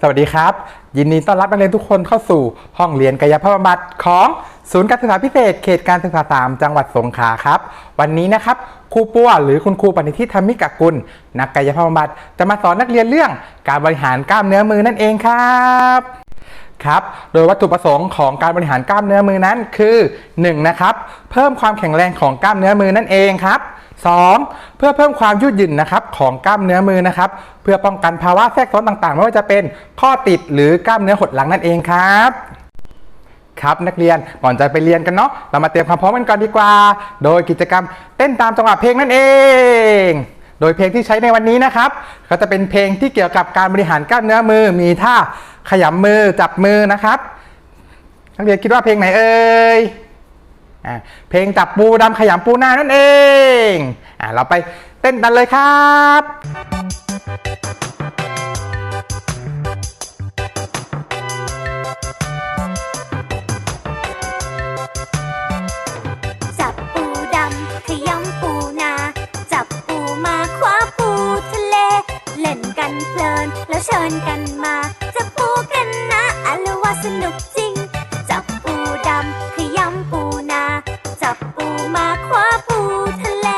สวัสดีครับ ยินดีต้อนรับนักเรียนทุกคนเข้าสู่ห้องเรียนกายภาพบำบัดของ ศูนย์การศึกษาพิเศษเขตการศึกษาสามจังหวัดสงขลาครับ วันนี้นะครับครูปัวหรือคุณครูปณิธิธรรมิกกุล นักกายภาพบำบัดจะมาสอนนักเรียนเรื่องการบริหารกล้ามเนื้อมือนั่นเองครับครับโดยวัตถุประสงค์ของการบริหารกล้ามเนื้อมือนั้นคือ 1. นะครับเพิ่มความแข็งแรงของกล้ามเนื้อมือนั่นเองครับ 2. เพื่อเพิ่มความยืดหยุ่นนะครับของกล้ามเนื้อมือนะครับ เพื่อป้องกันภาวะแทรกซ้อนต่างๆ ไม่ว่าจะเป็นข้อติดหรือกล้ามเนื้อหดหลังนั่นเองครับ ครับนักเรียนก่อนจะไปเรียนกันเนาะเรามาเตรียมความพร้อมกันก่อนดีกว่า โดยกิจกรรมเต้นตามจังหวะเพลงนั่นเอง โดยเพลงที่ใช้ในวันนี้นะครับ ก็จะเป็นเพลงที่เกี่ยวกับการบริหารกล้ามเนื้อมือมีท่าขยำมือจับมือนะครับ นักเรียนคิดว่าเพลงไหนเอ่ยอเพลงจับปูดำขยำปูหน้านั่นเองอเราไปเต้นกันเลยครับ เดินกันมา จะปูกันนะอะลว่าสนุกจริง จับปูดำขยำปูนา จับปูมาคว้าปูทะเล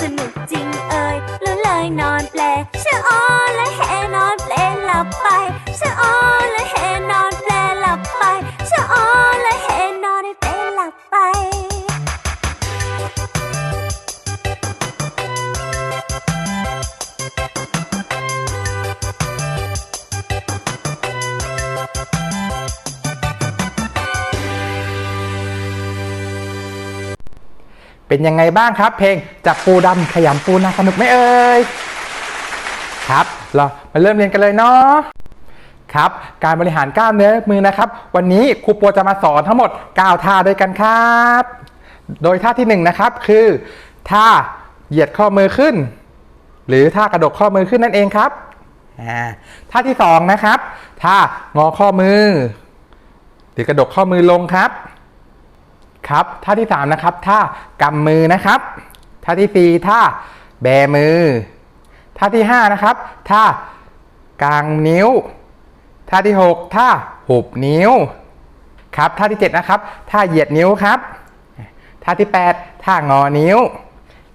สนุกจริงเอ่ยแล้วเลยนอนเปลชะออและแหนอนเปลหลับไปชะออและแหนอน เป็นยังไงบ้างครับ เพลงจับปูดำขยำปูนาสนุกไหมเอ่ยครับ เรามาเริ่มเรียนกันเลยเนาะครับการบริหารกล้ามเนื้อมือนะครับ วันนี้ครูปัวจะมาสอนทั้งหมด 9 ท่าด้วยกันครับ โดยท่าที่1นะครับคือท่าเหยียดข้อมือขึ้น หรือท่ากระดกข้อมือขึ้นนั่นเองครับอ่าท่าที่2นะครับท่างอข้อมือ หรือกระดกข้อมือลงครับ ครับท่าที่3นะครับท่ากำมือนะครับท่าที่4ท่าแบมือท่าที่5นะครับท่ากลางนิ้วท่าที่ 6ท่าหุบนิ้วครับท่าที่7นะครับท่าเหยียดนิ้วครับท่าที่ 8ท่างอนิ้ว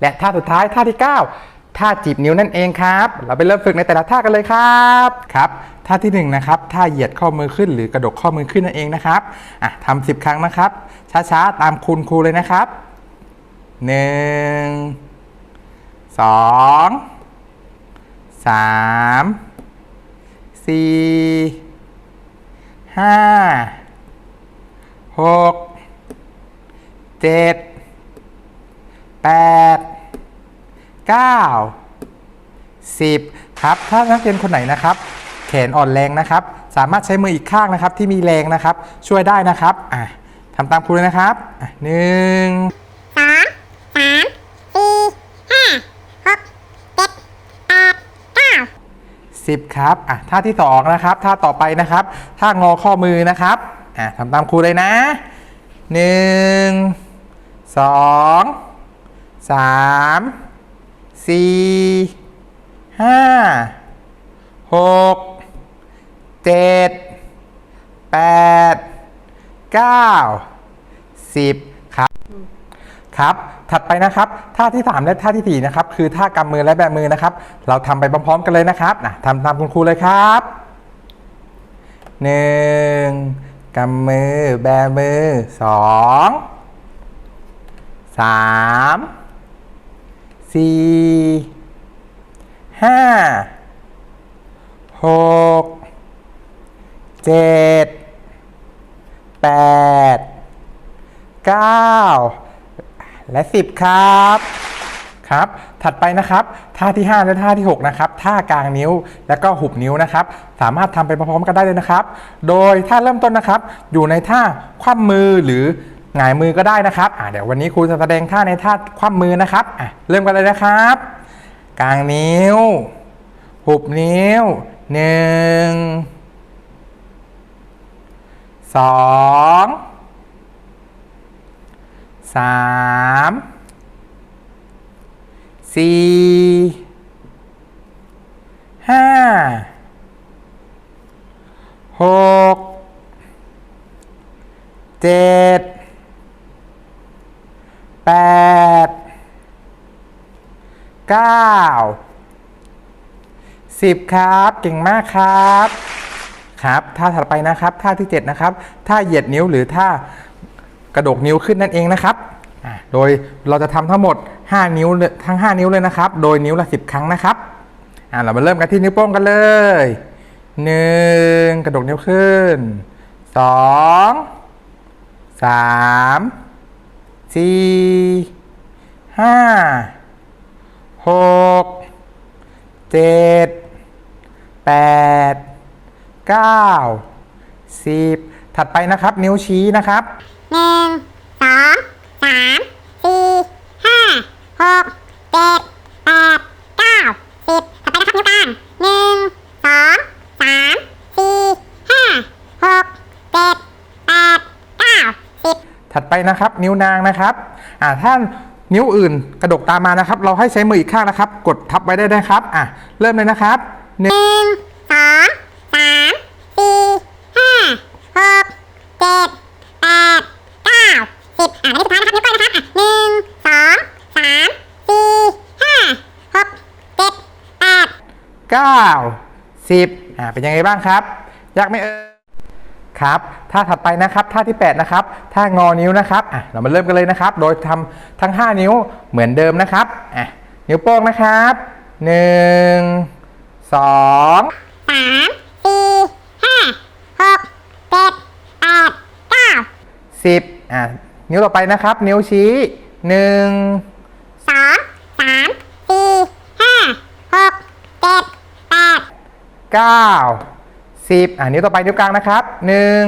และท่าสุดท้ายท่าที่ 9 ท่าจีบนิ้วนั่นเองครับ เราไปเริ่มฝึกในแต่ละท่ากันเลยครับครับท่าที่1นนะครับท่าเหยียดข้อมือขึ้นหรือกระดกข้อมือขึ้นนั่นเองนะครับอะทำสิบครั้งนะครับ ช้าๆ ตามคุณครูเลยนะครับหนึ่งสองสามสี่ห้าหกเจ็ดแปด เก้าสิบครับถ้านักเรียนคนไหนนะครับ แขนอ่อนแรงนะครับ สามารถใช้มืออีกข้างนะครับที่มีแรงนะครับ ช่วยได้นะครับอะทำตามครูเลยนะครับอะหนึ่งสองสามสี่ห้าหกเจ็ดแปดเก้าสิบครับอะท่าที่สองนะครับท่าต่อไปนะครับท่างอข้อมือนะครับอะทำตามครูเลยนะหนึ่งสองสาม สี่ห้าหกเจ็ดแปดเก้าสิบครับครับ ถัดไปนะครับท่าที่ 3 และท่าทีสี่ 4 นะครับ คือท่ากำมือและแบมือนะครับ เราทำไปพร้อมๆกันเลยนะครับนะทำตามคุณครูเลยครับหนึ่งกำมือแบมือสองสาม สี่ห้าหกเจ็ดแปด9และ10ครับครับ ถัดไปนะครับท่าที่ 5 และท่าที่ 6 นะครับ ท่ากลางนิ้วแล้วก็หุบนิ้วนะครับ สามารถทำไปพร้อมๆกันได้เลยนะครับ โดยท่าเริ่มต้นนะครับ อยู่ในท่าคว่ำมือหรือ หงายมือก็ได้นะครับอ่าเดี๋ยววันนี้ครูจะแสดงท่าในท่าคว่ำมือนะครับอะเริ่มกันเลยนะครับ กลางนิ้ว หุบนิ้วหนึ่งสองสามสี่ห้าหกเจ็ด 9 10 ครับ เก่งมากครับครับท่าถัดไปนะครับ ท่าที่ 7 นะครับท่าเหยียดนิ้วหรือท่ากระดกนิ้วขึ้นนั่นเองนะครับโดยเราจะทำทั้งหมด 5 นิ้วทั้ง 5 นิ้วเลยนะครับ โดยนิ้วละ 10 ครั้งนะครับเรามาเริ่มกันที่นิ้วโป้งกันเลย 1 กระดกนิ้วขึ้น 2 3 4 5 6 7 8 9 10ถัดไปนะครับนิ้วชี้นะครับหนึ่งสองสามสี่ห้าหกเจ็ดแปดเก้าสิบต่อไปนะครับนิ้วกลางหนึ่งสองสามสี่ห้าหกเจ็ดแปดเก้าสิบถัดไปนะครับนิ้วนางนะครับอ่าถ้าน นิ้วอื่นกระดกตามมานะครับ เราให้ใช้มืออีกข้างนะครับ กดทับไว้ได้นะครับอะเริ่มเลยนะครับหนึ่งสองสามสี่ห้าหกเจ็ดแปดเก้าสิบอ่าอันนี้สุดท้ายนะครับนิ้วก้อยนะครับอะหนึ่งสองสามสี่ห้าหกเจ็ดแปดเก้าสิบอ่าเป็นยังไงบ้างครับ ยากไหมเอ่ย ครับท่าถัดไปนะครับท่าที่ 8 นะครับท่างอนิ้วนะครับอะเรามาเริ่มกันเลยนะครับ โดยทำทั้ง 5 นิ้วเหมือนเดิมนะครับอะนิ้วโป้งนะครับหนึ่งสองสามสี่ห้าหกเจ็ดแปดเก้าสิบอะนิ้วต่อไปนะครับ นิ้วชี้หนึ่งสองสาม สิบอ่านิ้วต่อไปนิ้วกลางนะครับหนึ่ง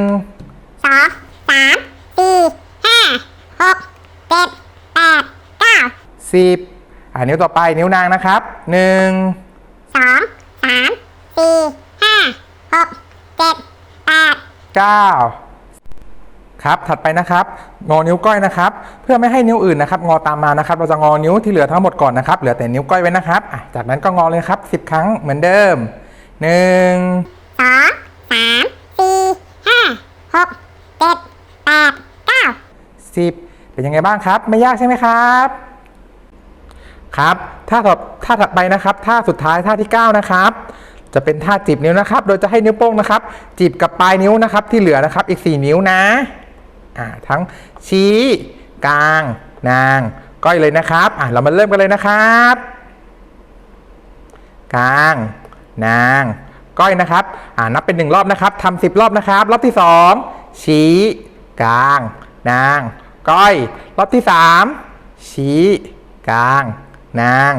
สองสามสี่ห้าหกเจ็ดแปดเก้าสิบอ่านิ้วต่อไปนิ้วนางนะครับหนึ่งสองสามสี่ห้าหกเจ็ดแปดเก้าครับถัดไปนะครับงอนิ้วก้อยนะครับ เพื่อไม่ให้นิ้วอื่นนะครับ งอตามมานะครับ เราจะงอนิ้วที่เหลือทั้งหมดก่อนนะครับ เหลือแต่นิ้วก้อยไว้นะครับจากนั้นก็งอเลยครับ 10 ครั้งเหมือนเดิม 1 หกเจ็ดแปดเก้าสิบเป็นยังไงบ้างครับ ไม่ยากใช่ไหมครับ ครับท่าต่อท่าถัดไปนะครับท่าสุดท้ายท่าที่ 9 นะครับ จะเป็นท่าจีบนิ้วนะครับ โดยจะให้นิ้วโป้งนะครับจีบกับปลายนิ้วนะครับ ที่เหลือนะครับอีก 4 นิ้วนะอ่าทั้งชี้กลาง นาง ก้อยเลยนะครับอ่าเรามาเริ่มกันเลยนะครับ กลาง นาง ก้อยนะครับอ่านับเป็นหนึ่งรอบนะครับทำสิบรอบนะครับ รอบที่สองชี้กลาง นาง ก้อย รอบที่สามชี้กลาง นาง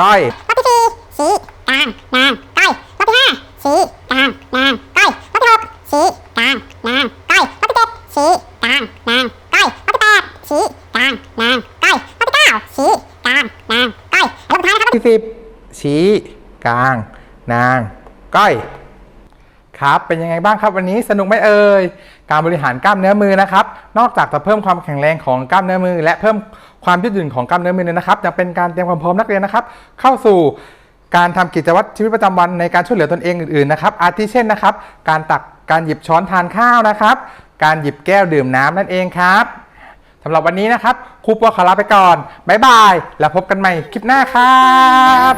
ก้อยรอบที่สี่ชี้กลางนางก้อยรอบที่ห้าชี้กลางนางก้อยรอบที่หกชี้กลางนางก้อยรอบที่เจ็ดชี้กลางนางก้อยรอบที่แปดชี้กลางนางก้อยรอบที่เก้าชี้กลางนางก้อยรอบสุดท้ายนะครับที่สิบชี้กลาง นาง ก้อยครับ เป็นยังไงบ้างครับวันนี้สนุกไหมเอ่ย การบริหารกล้ามเนื้อมือนะครับ นอกจากจะเพิ่มความแข็งแรงของกล้ามเนื้อมือ และเพิ่มความยืดหยุ่นของกล้ามเนื้อมือนะครับยังเป็นการเตรียมความพร้อมนักเรียนนะครับ เข้าสู่การทำกิจวัตรชีวิตประจำวันในการช่วยเหลือตนเองอื่นๆนะครับ อาทิเช่นนะครับ การตัก การหยิบช้อนทานข้าวนะครับ การหยิบแก้วดื่มน้ำนั่นเองครับสำหรับวันนี้นะครับครูปัวขอลาไปก่อนบ๊ายบาย แล้วพบกันใหม่คลิปหน้าครับ